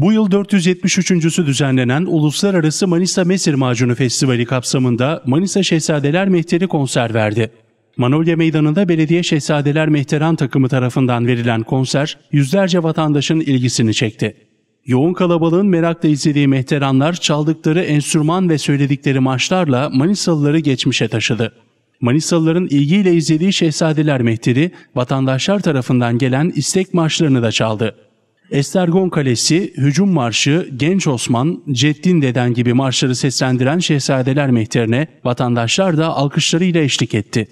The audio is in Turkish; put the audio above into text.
Bu yıl 473.sü düzenlenen Uluslararası Manisa Mesir Macunu Festivali kapsamında Manisa Şehzadeler Mehteri konser verdi. Manolya Meydanı'nda Belediye Şehzadeler Mehteran takımı tarafından verilen konser yüzlerce vatandaşın ilgisini çekti. Yoğun kalabalığın merakla izlediği mehteranlar çaldıkları enstrüman ve söyledikleri marşlarla Manisalıları geçmişe taşıdı. Manisalıların ilgiyle izlediği Şehzadeler Mehteri vatandaşlar tarafından gelen istek marşlarını da çaldı. Estergon Kalesi, Hücum Marşı, Genç Osman, Ceddin Deden gibi marşları seslendiren Şehzadeler Mehterine vatandaşlar da alkışlarıyla eşlik etti.